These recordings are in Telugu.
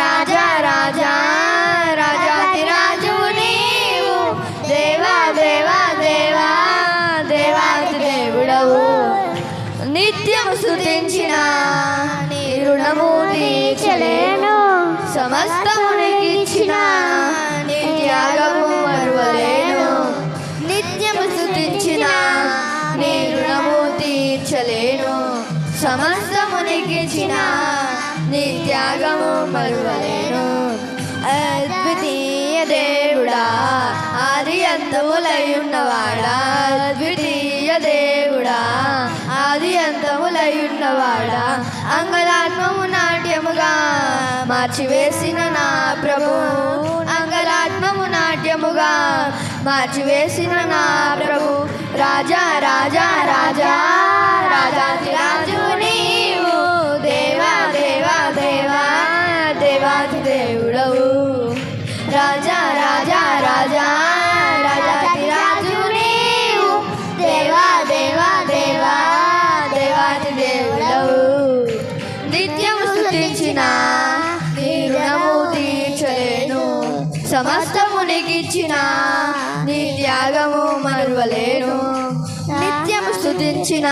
రాజా రాజా రాజా రాజాది నీవు దేవా దేవా దేవా దేవాది దేవుడవు నిత్యము స్తుతించిన నీ రుణము తీర్చలేను సమస్తమునికిచ్చిన నీ త్యాగము మరువలేను నిత్యము స్తుతించిన నీ రుణము తీర్చలేను సమస్తమునికిచ్చిన నీ త్యాగము మరువలేను అద్వితీయ దేవుడా ఆది అంతములై ఉన్నవాడా అద్వితీయ దేవుడా ఆది అంతములై ఉన్నవాడా అంగలాత్మము నాట్యముగా మార్చివేసిన నా ప్రభు. అంగలాత్మము నాట్యముగా మార్చివేసిన నా ప్రభు. రాజా రాజా రాజా రాజాతి రాజు నిత్యము స్థుతించిన నీ రుణము తీర్చలేను నీ త్యాగము మరువలేను. నిత్యము స్థుతించిన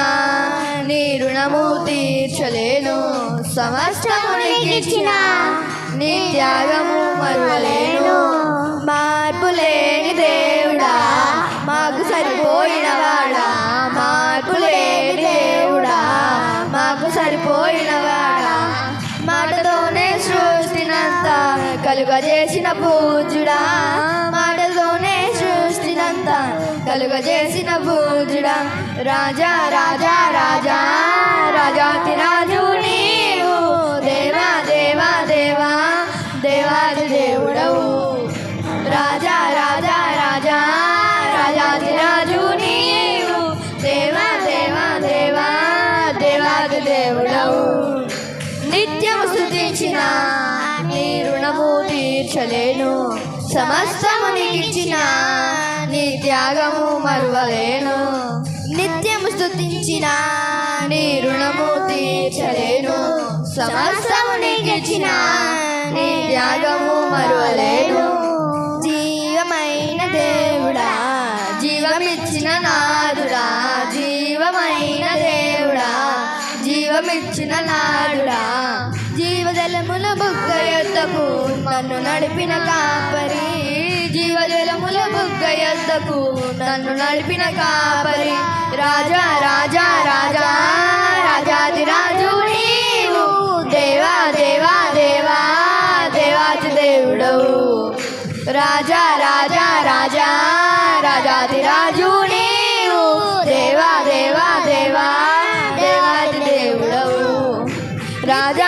నీ రుణము తీర్చలేను. సమస్తమునికిచ్చిన నీ త్యాగము మరువలేను. మార్పు లేని దేవుడా మాకు సరిపోయిన వాడా. మార్పు లేని దేవుడా మాకు సరిపోయిన కలుగజేసిన పూజుడా మాటతోనే సృష్టినంతా కలుగజేసిన పూజుడా రాజా రాజా రాజా రాజాతి రాజు నీవు. దేవా దేవా దేవా దేవాది దేవుడవు. రాజా రాజా రాజా రాజాది రాజు నీవు. దేవా దేవా దేవా దేవాది దేవుడవు. నిత్యము స్థుతించిన నీ రుణము తీర్చలేను సమస్తము నీకిచ్చిన నీ త్యాగము మరువలేను. నిత్యము స్థుతించిన నీ రుణము తీర్చలేను. సమస్తము నీకిచ్చిన నీ త్యాగము మరువలేను. జీవమైన దేవుడా జీవమిచ్చిన నాదుడా జీవమైన దేవుడా జీవమిచ్చిన నాదుడా జీవజలముల బుగ్గ యొద్దకు నన్ను నడిపిన కాపరి జీవజలముల బుగ్గ యొద్దకు నన్ను నడిపిన కాపరి రాజా రాజా రాజా రాజాది రాజు నీవు. దేవా దేవా దేవా దేవాది దేవుడవు. రాజా రాజా రాజా రాజాది రాజు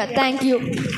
Yeah, thank you.